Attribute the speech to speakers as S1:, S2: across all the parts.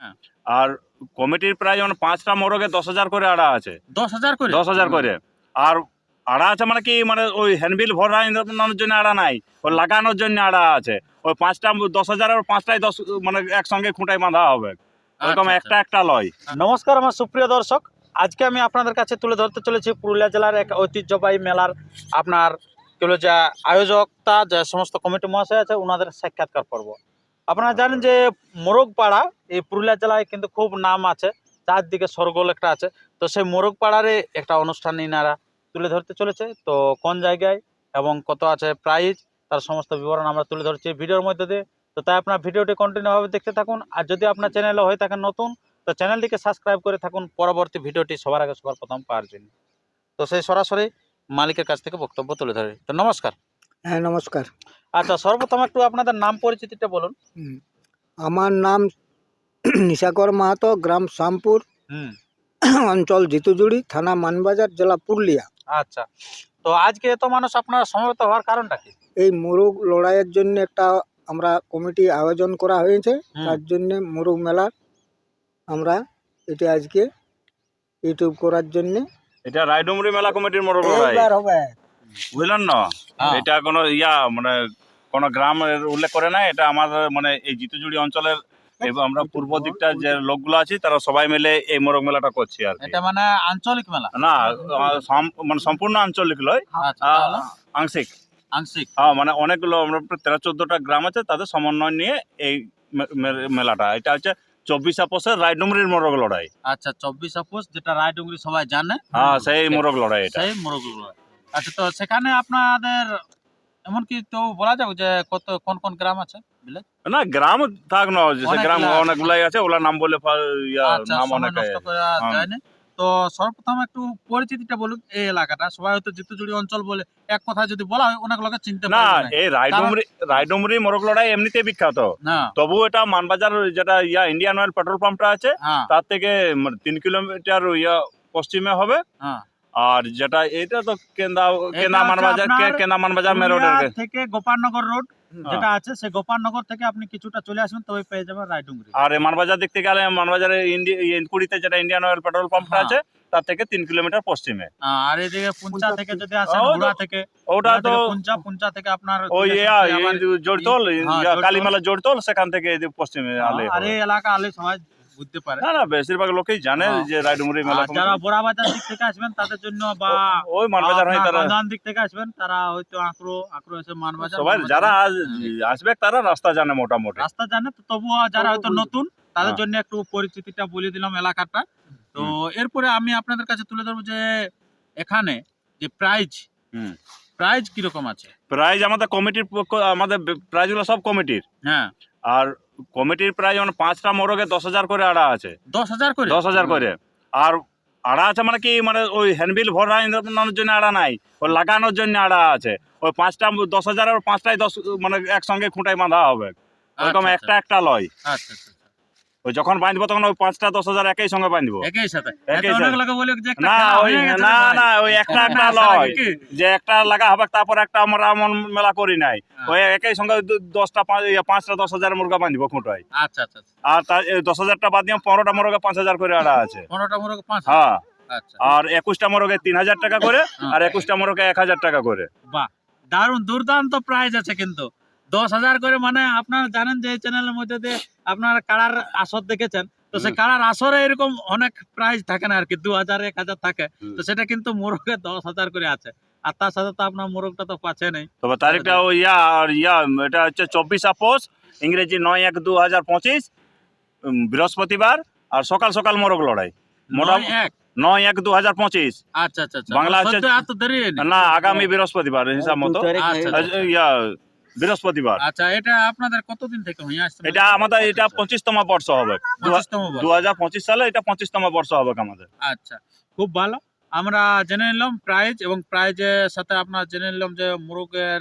S1: হ্যাঁ।
S2: আর কমিটির প্রায় যেমন পাঁচটা মোরগে দশ হাজার করে আড়া আছে।
S1: দশ হাজার করে?
S2: দশ হাজার করে। আর আড়া আছে মানে কি মানে ওই হ্যান্ডবিল ভরানোর জন্য আড়া নাই ওই লাগানোর জন্য আড়া আছে। ওই পাঁচটা দশ হাজার আর পাঁচটাই দশ মানে একসঙ্গে খুঁটায় বাঁধা হবে। ওরকম
S1: আচ্ছা,
S2: একটা একটা লয়।
S3: নমস্কার আমার সুপ্রিয় দর্শক। আজকে আমি আপনাদের কাছে তুলে ধরতে চলেছি পুরুলিয়া জেলার এক ঐতিহ্যবাহী মেলার আপনার কি বলে যে আয়োজকতা যে সমস্ত কমিটি মহাশয় আছে ওনাদের সাক্ষাৎকার পর্ব। আপনারা জানেন যে মোরগপাড়া, এই পুরুলিয়া জেলায় কিন্তু খুব নাম আছে, চারদিকে সরগোল একটা আছে। তো সেই মোরগপাড়ারে একটা অনুষ্ঠান ইনারা তুলে ধরতে চলেছে। তো কোন জায়গায় এবং কত আছে প্রাইজ তার সমস্ত বিবরণ আমরা তুলে ধরছি ভিডিওর মধ্যে দিয়ে। তো তাই আপনার ভিডিওটি কন্টিনিউভাবে দেখতে থাকুন। আর যদি আপনার চ্যানেলে হয়ে থাকেন নতুন, তো চ্যানেলটিকে সাবস্ক্রাইব করে থাকুন। পরবর্তী ভিডিওটি সবার আগে সবার প্রথম পাওয়ার জন্য। তো সেই সরাসরি মালিকের কাছ থেকে বক্তব্য তুলে ধরে। তো নমস্কার।
S4: হ্যাঁ নমস্কার।
S3: আচ্ছা সর্বপ্রথম একটু আপনাদের নাম পরিচিতিটা বলুন।
S4: আমার নাম নিশাকর মাহাতো গ্রাম শ্যামপুর অঞ্চল জিতুজুড়ি থানা মানবাজার জেলা পুরুলিয়া।
S3: আচ্ছা তো আজকে এত মানুষ আপনারা সমবেত হওয়ার কারণটা কি?
S4: এই মোরগ লড়াইয়ের জন্য একটা আমরা কমিটি আয়োজন করা হয়েছে তার জন্য মোরগ মেলার আমরা এটা আজকে ইউটিউব করার জন্য
S2: এটা রায়ডুমরি মেলা কমিটির মোড় লড়াই।
S4: হবে।
S2: বুঝলেন না?
S3: হ্যাঁ।
S2: এটা কোনো ইয়া মানে কোনো গ্রামের উল্লেখ করে না এটা আমাদের মানে এই জিতুজুড়ি অঞ্চলের এবং আমরা পূর্ব দিকটা যে লোকগুলো আছি তারা সবাই মিলে এই মোরগ মেলাটা করছি আর
S3: এটা মানে আঞ্চলিক মেলা?
S2: না মানে সম্পূর্ণ আঞ্চলিক লয়
S3: আচ্ছা
S2: আংশিক।
S3: আংশিক।
S2: হ্যাঁ মানে অনেকগুলো আমরা তেরো চোদ্দটা গ্রাম আছে তাদের সমন্বয় নিয়ে এই মেলাটা। এটা হচ্ছে চব্বিশ আপসের রায়ডুমরির মোরগ লড়াই।
S3: আচ্ছা চব্বিশ আপোষ যেটা রায়ডুঙ্গরি সবাই জানে।
S2: হ্যাঁ সেই মোরগ লড়াই এটা।
S3: সেই মোরগগুলো আচ্ছা তো সেখানে আপনাদের এমনকি তো বলা যাবে যে কত কোন কোন গ্রাম আছে
S2: না গ্রাম থাক না
S3: অনেকগুলা
S2: গ্রাম। অনেকগুলাই আছে ওগুলা নাম বলে
S3: আচ্ছা
S2: নাম অনেক।
S3: যায় না তো সর্বপ্রথম একটু পরিচিতিটা বলুন এই এলাকাটা। সবাই হয়তো জিতুজুড়ি অঞ্চল বলে এক কথা যদি বলা হয় অনেক লোকে চিনতে
S2: না
S3: না
S2: এই রায়ডুমরি রায়ডুমরি মোরগ লড়াই এমনিতে বিখ্যাত। তবু এটা মানবাজার যেটা ইয়া ইন্ডিয়ান অয়েল পেট্রোল পাম্পটা আছে
S3: হ্যাঁ।
S2: তার থেকে তিন কিলোমিটার ইয়া পশ্চিমে হবে।
S3: হ্যাঁ।
S2: আর যেটা এটা তো কেন্দা কেন্দা
S3: হচ্ছে
S2: মানবাজার
S3: আপনার
S2: কে- কেন্দা মানবাজার মে রোডের
S3: থেকে গোপালনগর রোড যেটা আছে সেই গোপালনগর থেকে আপনি কিছুটা চলে আসবেন তবে পেয়ে যাবেন রায়ডুঙ্গরি
S2: আর এই মানবাজার দেখতে গেলে মানবাজারের ইন্ডি- ইনকুড়িতে যেটা ইন্ডিয়ান অয়েল পেট্রোল পাম্পটা
S3: হ্যাঁ।
S2: আছে তার থেকে তিন কিলোমিটার পশ্চিমে।
S3: হ্যাঁ, আর এদিকে পুঞ্চা থেকে যদি আসেন থেকে
S2: ওটা তো
S3: পুঞ্চা পুঞ্চা থেকে আপনার
S2: ওই ইয়া, জোরতল
S3: হ্যাঁ।
S2: কালীমেলা জোরতল সেখান থেকে পশ্চিমে আলে
S3: আর এই এলাকা আলে সবাই বুঝতে পারে।
S2: না না বেশিরভাগ লোকেই জানে
S3: হ্যাঁ।
S2: যে রায়ডুমুরি মেলা
S3: যারা বড়া বাজার দিক থেকে আসবেন তাদের জন্য বা
S2: ওই মানবাজার হয় তারা
S3: বান্ধান দিক থেকে আসবেন তারা হয়তো আঁকড়ো আঁকড়ো এসে মানবাজার
S2: সবাই যারা আজ আসবে তারা রাস্তা জানে মোটামুটি।
S3: রাস্তা জানে তো তবুও যারা হয়তো নতুন তাদের
S2: হ্যাঁ।
S3: জন্য একটু পরিচিতিটা বলে দিলাম এলাকাটা। তো এরপরে আমি আপনাদের কাছে তুলে ধরবো যে এখানে যে প্রাইজ। প্রাইজ কীরকম আছে?
S2: প্রাইজ আমাদের কমিটির পক্ষ আমাদের প্রাইজগুলো সব কমিটির।
S3: হ্যাঁ।
S2: আর কমিটির প্রায় যেমন পাঁচটা মোরগে দশ হাজার করে আড়া আছে।
S3: দশ হাজার করে?
S2: দশ হাজার করে। আর আড়া আছে মানে কি মানে ওই হ্যান্ডবিল ভরানোর জন্য আড়া নাই ওই লাগানোর জন্য আড়া আছে। ওই পাঁচটা দশ হাজার আর পাঁচটায় দশ মানে একসঙ্গে খুঁটায় বাঁধা হবে। ওরকম
S3: আচ্ছা,
S2: একটা একটা লয়।
S3: আচ্ছা আচ্ছা আচ্ছা।
S2: ওই যখন বাঁধবো তখন ওই পাঁচটা দশ হাজার একই সঙ্গে বাঁধবো
S3: একই সাথে।
S2: একই না ওই না না ওই একটা একটা লয়। যে একটা লাগা হবে তারপর একটা আমরা এমন মেলা করি নাই।
S3: হ্যাঁ।
S2: ওই একই সঙ্গে দশটা পাঁচটা দশ হাজার মুরগা বাঁধবো খুঁটায়
S3: আচ্ছা আচ্ছা আচ্ছা।
S2: আর তার দশ হাজারটা বাদ দিয়ে পনেরোটা মোরগে পাঁচ হাজার করে আড়া আছে।
S3: পনেরোটা মোরগ পাঁচ
S2: হ্যাঁ। আর একুশটা মোরগে তিন হাজার টাকা করে
S3: হ্যাঁ।
S2: আর একুশটা মোরগে এক হাজার টাকা করে।
S3: বাহ দারুণ দুর্দান্ত প্রাইজ আছে কিন্তু। দশ হাজার করে মানে আপনারা জানেন যে এই চ্যানেলের মধ্যে দিয়ে আপনারা কাড়ার আসর দেখেছেন? তো
S2: হুম।
S3: কাড়ার আসরে এরকম অনেক প্রাইজ থাকে না আর কি দু হাজার এক হাজার থাকে। তো সেটা কিন্তু মোরগে দশ হাজার করে আছে। আর তার সাথে তো আপনার মোরগটা তো পাচ্ছে নেই।
S2: তবে তারিখটা ওই ইয়া আর ইয়া এটা হচ্ছে চব্বিশ আপোষ ইংরেজি নয় এক দু হাজার পঁচিশ বৃহস্পতিবার আর সকাল সকাল মোরগ লড়াই। মোটা-
S3: নয় এক?
S2: নয় এক দু হাজার পঁচিশ।
S3: আচ্ছা আচ্ছা আচ্ছা।
S2: বাংলা হচ্ছে-। না আগামী বৃহস্পতিবার হিসাব মতো।
S3: আচ্ছা,
S2: ইয়া বৃহস্পতিবার।
S3: আচ্ছা এটা আপনাদের কতদিন থেকে হয়ে আসছে?
S2: এটা আমাদের এটা পঁচিশতম বর্ষ। হবে। দু হাজার পঁচিশ সালে এটা পঁচিশতম বর্ষ হবে আমাদের।
S3: আচ্ছা খুব ভালো। আমরা জেনে নিলাম প্রাইজ এবং প্রাইজের সাথে আপনার জেনে নিলাম যে মোরগের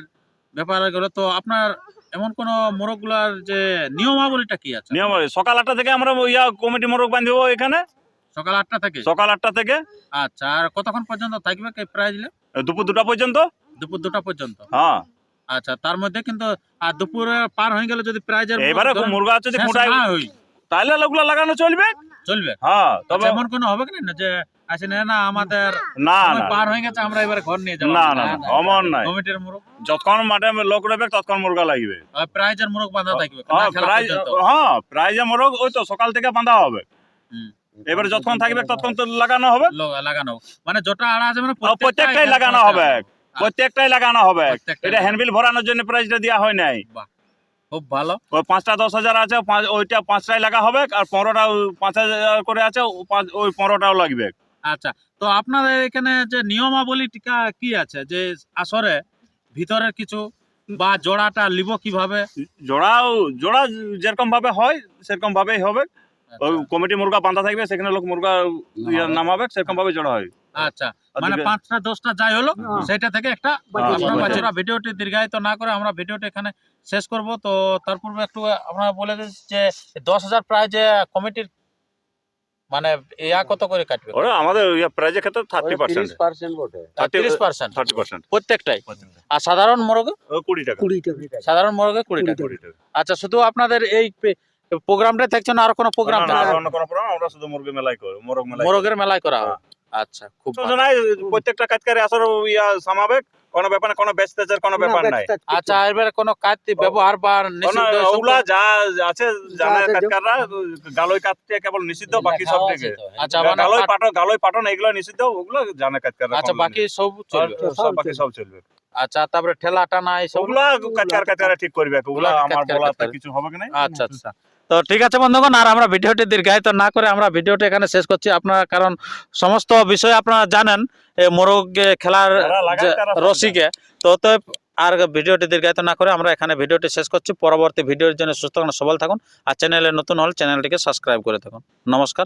S3: ব্যাপারে গেলো তো আপনার এমন কোন মোরগগুলার যে নিয়মাবলীটা কি আছে?
S2: নিয়ম আছে। সকাল আটটা থেকে আমরা ইয়া কমিটি মোরগ বাঁধবো এখানে।
S3: সকাল আটটা থেকে?
S2: সকাল আটটা থেকে।
S3: আচ্ছা আর কতক্ষণ পর্যন্ত থাকবে কি প্রাইজ
S2: দুপুর দুটা পর্যন্ত?
S3: দুপুর দুটা পর্যন্ত।
S2: হ্যাঁ।
S3: আচ্ছা তার মধ্যে কিন্তু আর দুপুরে পার হয়ে গেলে যদি প্রাইজের
S2: এবারে মুরগা যদি তাহলে ওগুলো লাগানো চলবে?
S3: চলবে।
S2: হ্যাঁ
S3: তবে
S2: তবে
S3: এমন কোনো হবে কি না যে আসেন না আমাদের
S2: না
S3: পার হয়ে গেছে আমরা এবারে ঘর নিয়ে যাব।
S2: না না না, অমন নাই।
S3: কমিটির মুরগ।
S2: যতক্ষণ মাঠে লোক রবে ততক্ষণ মুরগা লাগবে।
S3: প্রাইজের মুরগ বাঁধা থাকবে
S2: হ্যাঁ
S3: পর্যন্ত।
S2: হ্যাঁ মোরগ ওই তো সকাল থেকে বাঁধা হবে।
S3: হুম।
S2: এবারে যতক্ষণ থাকবে ততক্ষণ তো লাগানো হবে।
S3: লাগানো মানে যটা আড়া আছে মানে
S2: প্রত্যেকটাই লাগানো হবে। প্রত্যেকটাই লাগানো হবে। এটা হ্যান্ডবিল ভরানোর জন্য প্রাইসটা দেওয়া হয় নাই।
S3: খুব ভালো।
S2: ওই পাঁচটা দশ হাজার আছে ওইটা পাঁচটাই লাগা হবে আর পনেরোটা পাঁচ হাজার করে আছে ওই পনেরোটাও লাগবে।
S3: আচ্ছা তো আপনাদের এখানে যে নিয়মাবলী টিকা কি আছে? যে আসরে ভিতরের কিছু বা জোড়াটা লিব কীভাবে?
S2: জোড়াও জোড়া যেরকম ভাবে হয় সেরকম ভাবেই হবে।
S3: আচ্ছা,
S2: কমিটি মুরগা বাঁধা থাকবে সেখানে লোক মুরগা নামাবে সেরকম ভাবে জোড়া হয়।
S3: আচ্ছা মানে পাঁচটা দশটা যাই হলো
S4: হ্যাঁ।
S3: সেটা থেকে একটা
S4: বাচ্চা
S3: আপনার
S2: যাবে।
S3: বাচ্চারা ভিডিওটি দীর্ঘায়িত না করে আমরা ভিডিওটি এখানে শেষ করব। তো তার পূর্বে একটু আমরা বলে দিই যে দশ হাজার প্রায় যে কমিটির মানে ইয়া কত করে কাটবে?
S2: ওরা আমাদের প্রাইজের ক্ষেত্রে থার্টি পার্সেন্ট
S3: তিরিশ পার্সেন্ট
S2: থার্টি পার্সেন্ট
S3: প্রত্যেকটাই। আর সাধারণ মোরগে?
S2: কুড়ি টাকা।
S4: কুড়ি টাকা।
S3: সাধারণ মোরগে কুড়ি টাকা। আচ্ছা শুধু আপনাদের এই প্রোগ্রামটা থাকছে না আর কোনো প্রোগ্রাম
S2: না, না, অন্য কোনো program, আমরা শুধু মুরগি মেলাই করি মোরগ মেলাই
S3: মোরগের মেলায় করা হবে আচ্ছা খুব ভালো।
S2: নাই প্রত্যেকটা কাজকারী আসর ইয়া কোনো ব্যাপার না কোনো বেচতেছে কোনো ব্যাপার নাই।
S3: আচ্ছা এবারে কোনো কাজ ব্যবহার বা নিষিদ্ধ
S2: ওগুলা যা আছে জানে কাজকাররা গালই কাটতে কেবল নিষিদ্ধ বাকি সব থেকে
S3: আচ্ছা
S2: গালই
S3: পাট-
S2: পাটন গালই পাটন এগুলো নিষিদ্ধ ওগুলো জানে কাজকাররা
S3: আচ্ছা বাকি সব চলবে।
S2: সব বাকি সব চলবে।
S3: আচ্ছা তারপরে ঠেলা টানা এইসব
S2: ওগুলা কাজকার কাজকারা ঠিক করবে ওগুলা আমার
S3: কাজকার।
S2: কিছু হবে কি না
S3: আচ্ছা আচ্ছা। তো ঠিক আছে বন্ধুগণ আর আমরা ভিডিওটি দীর্ঘায়িত না করে আমরা ভিডিওটি এখানে শেষ করছি। আপনারা কারণ সমস্ত বিষয় আপনারা জানেন এই মোরগ খেলার রসিকে। তো অতএব আর ভিডিওটি দীর্ঘায়িত না করে আমরা এখানে ভিডিওটি শেষ করছি। পরবর্তী ভিডিওর জন্য সুস্থ থাকুন সবল থাকুন আর চ্যানেলে নতুন হল চ্যানেলটিকে সাবস্ক্রাইব করে থাকুন। নমস্কার।